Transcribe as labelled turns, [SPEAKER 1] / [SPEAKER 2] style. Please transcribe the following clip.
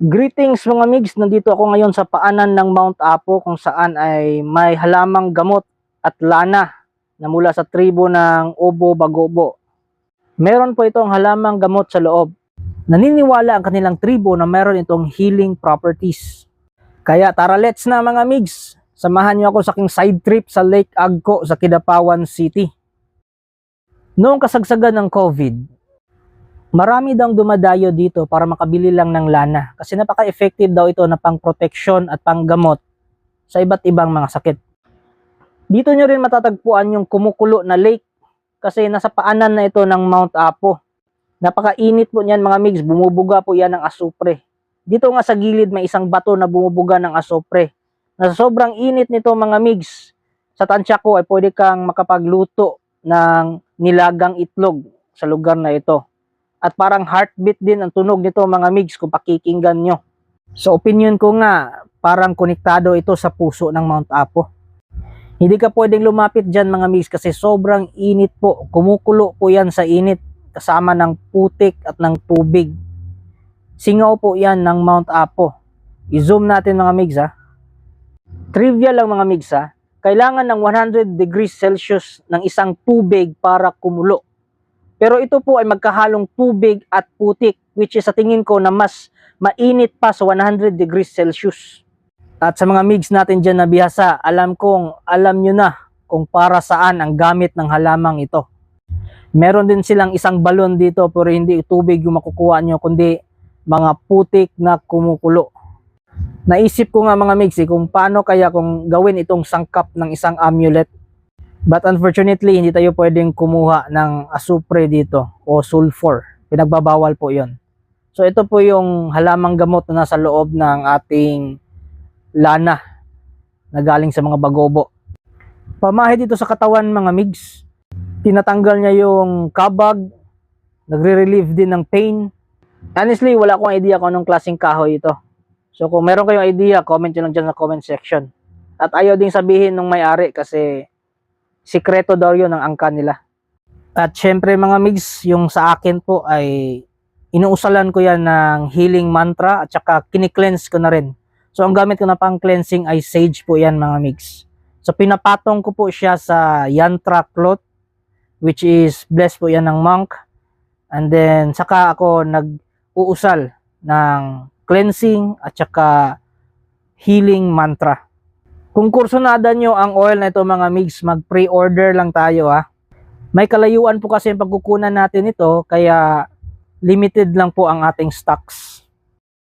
[SPEAKER 1] Greetings mga migs, nandito ako ngayon sa paanan ng Mount Apo kung saan ay may halamang gamot at lana na mula sa tribo ng Obo Bagobo. Meron po itong halamang gamot sa loob. Naniniwala ang kanilang tribo na meron itong healing properties. Kaya tara let's na mga migs, samahan niyo ako sa aking side trip sa Lake Agco sa Kidapawan City. Noong kasagsagan ng COVID, marami daw dumadayo dito para makabili lang ng lana kasi napaka-effective daw ito na pang-protection at panggamot sa iba't ibang mga sakit. Dito nyo rin matatagpuan yung kumukulo na lake kasi nasa paanan na ito ng Mount Apo. Napakainit po niyan mga migs, bumubuga po yan ng asupre. Dito nga sa gilid may isang bato na bumubuga ng asupre. Na sobrang init nito mga migs, sa tansya ko ay pwede kang makapagluto ng nilagang itlog sa lugar na ito at parang heartbeat din ang tunog nito mga migs kung pakikinggan nyo. So opinion ko nga, parang konektado ito sa puso ng Mount Apo. Hindi ka pwedeng lumapit dyan mga migs kasi sobrang init po. Kumukulo po yan sa init kasama ng putik at ng tubig. Singaw po yan ng Mount Apo. I-zoom natin mga migs ha. Trivia lang mga migs ha. Kailangan ng 100 degrees Celsius ng isang tubig para kumulo. Pero ito po ay magkahalong tubig at putik which is sa tingin ko na mas mainit pa sa 100 degrees Celsius. At sa mga migs natin dyan na bihasa, alam kong alam nyo na kung para saan ang gamit ng halamang ito. Meron din silang isang balon dito pero hindi tubig yung makukuha nyo kundi mga putik na kumukulo. Naisip ko nga mga migs eh, kung paano kaya kung gawin itong sangkap ng isang amulet But unfortunately, hindi tayo pwedeng kumuha ng asupre dito o sulfur. Pinagbabawal po yon. So ito po yung halamang gamot na nasa loob ng ating lana na galing sa mga bagobo. Pamahid dito sa katawan mga migs. Tinatanggal niya yung kabag, nagre-relieve din ng pain. Honestly, wala akong idea kung anong klaseng kahoy ito. So kung meron kayong idea, comment nyo lang dyan sa comment section. At ayaw ding sabihin ng may-ari kasi sikreto daw yun ang angka nila. At syempre mga migs, yung sa akin po ay inuusalan ko yan ng healing mantra at saka kini-cleanse ko na rin. So ang gamit ko na pang cleansing ay sage po yan mga migs. So pinapatong ko po siya sa yantra cloth which is blessed po yan ng monk. And then saka ako nag-uusal ng cleansing at saka healing mantra. Kung kursunada nyo ang oil na ito mga migs, mag-pre-order lang tayo ha. May kalayuan po kasi yung pagkukunan natin ito, kaya limited lang po ang ating stocks.